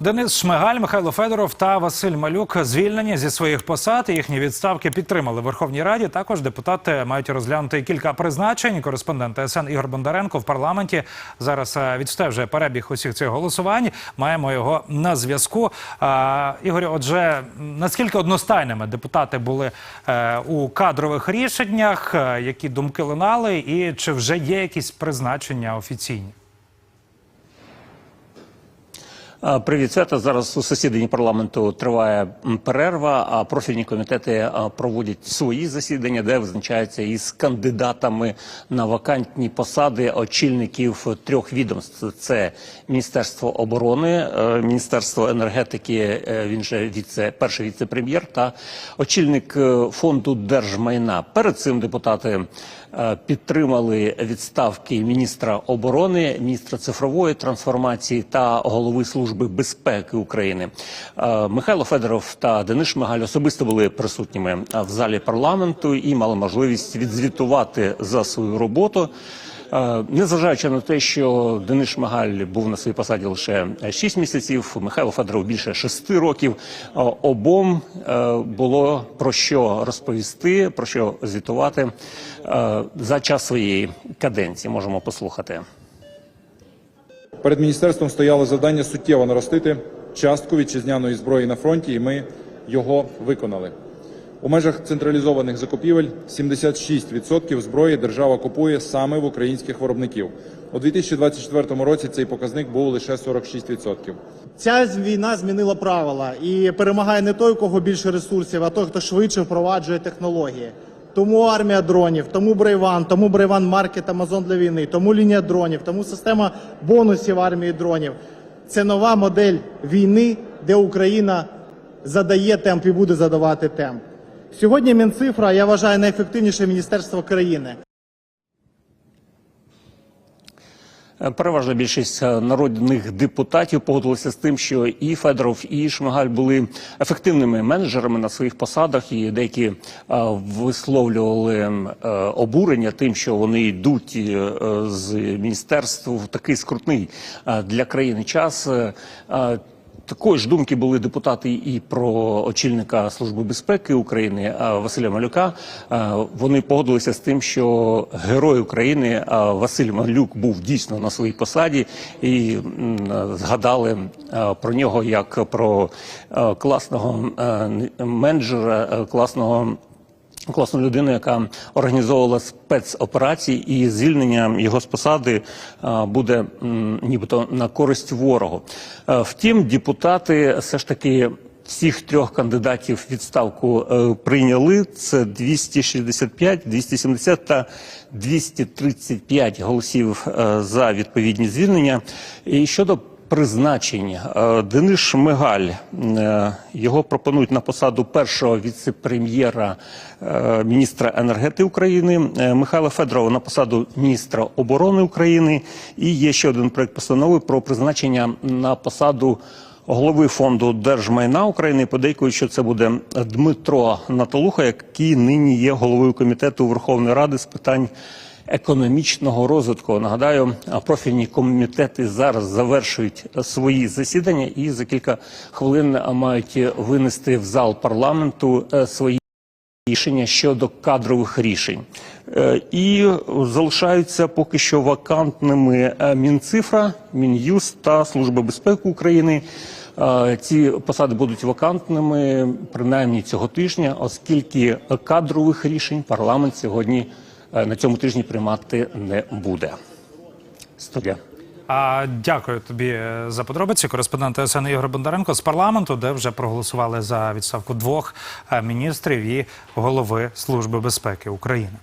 Денис Шмигаль, Михайло Федоров та Василь Малюк звільнені зі своїх посад. Їхні відставки підтримали Верховній Раді. Також депутати мають розглянути кілька призначень. Кореспондент ТСН Ігор Бондаренко в парламенті зараз е, відстежує перебіг усіх цих голосувань. Маємо його на зв'язку. А, Ігорю, отже, наскільки одностайними депутати були е, у кадрових рішеннях, Е, які думки лунали, і чи вже є якісь призначення офіційні? А, Привіт, свята. Зараз у засіданні парламенту триває перерва. А профільні комітети проводять свої засідання, де визначаються із кандидатами на вакантні посади очільників трьох відомств: це Міністерство оборони, е, Міністерство енергетики. е, Він же віце перший віце-прем'єр та очільник е, фонду держмайна. Перед цим депутати підтримали відставки міністра оборони, міністра цифрової трансформації та голови служби безпеки України. Е, Михайло Федоров та Денис Шмигаль особисто були присутніми е, в залі парламенту і мали можливість відзвітувати за свою роботу. Е, Незважаючи на те, що Денис Шмигаль був на своїй посаді лише 6 місяців, Михайло Федоров більше 6 років. Обом було про що розповісти, про що звітувати за час своєї каденції. Можемо послухати. Перед міністерством стояло завдання суттєво наростити частку вітчизняної зброї на фронті, і ми його виконали. У межах централізованих закупівель 76% зброї держава купує саме в українських виробників. У 2024 році цей показник був лише 46%. Ця війна змінила правила і перемагає не той, у кого більше ресурсів, а той, хто швидше впроваджує технології. Тому армія дронів, тому Брейван, тому Брейван Маркет Амазон для війни, тому лінія дронів, тому система бонусів армії дронів. Це нова модель війни, де Україна задає темп і буде задавати темп. Сьогодні Мінцифра, я вважаю, найефективніше міністерство країни. Е, Переважна більшість е, народних депутатів погодилися з тим, що і Федоров, і Шмигаль були ефективними менеджерами на своїх посадах, і деякі е, висловлювали е, обурення тим, що вони йдуть е, з міністерства в такий скрутний е, для країни час. Е, е, Такої ж думки були депутати і про очільника служби безпеки України Василя Малюка. Вони погодилися з тим, що герой України Василь Малюк був дійсно на своїй посаді, і згадали про нього як про класного менеджера, класного. Класну людину, яка організовувала спецоперації, і звільнення його з посади буде нібито на користь ворогу. Е, Втім, депутати все ж таки. Всіх трьох кандидатів відставку е, прийняли. Це 265, 270 та 235 голосів е, за відповідні звільнення. І щодо призначення е, Денис Шмигаль е, його пропонують на посаду першого віце-прем'єра е, міністра енергетики України. Михайла Федорова на посаду міністра оборони України. І є ще один проект постанови про призначення на посаду. Голови фонду держмайна України подейкують, що це буде Дмитро Наталуха, який нині є головою комітету Верховної Ради з питань економічного розвитку. Нагадаю, профільні комітети зараз завершують свої засідання і за кілька хвилин мають винести в зал парламенту е, свої рішення щодо кадрових рішень. Е, І залишаються поки що вакантними е, Мінцифра, Мін'юст та Служба безпеки України. Ці посади будуть вакантними принаймні цього тижня, оскільки кадрових рішень парламент сьогодні на цьому тижні приймати не буде. Студія. А, дякую тобі е, за подробиці. Кореспондент СН Ігор Бондаренко з парламенту, де вже проголосували за відставку двох е, міністрів і голови Служби безпеки України.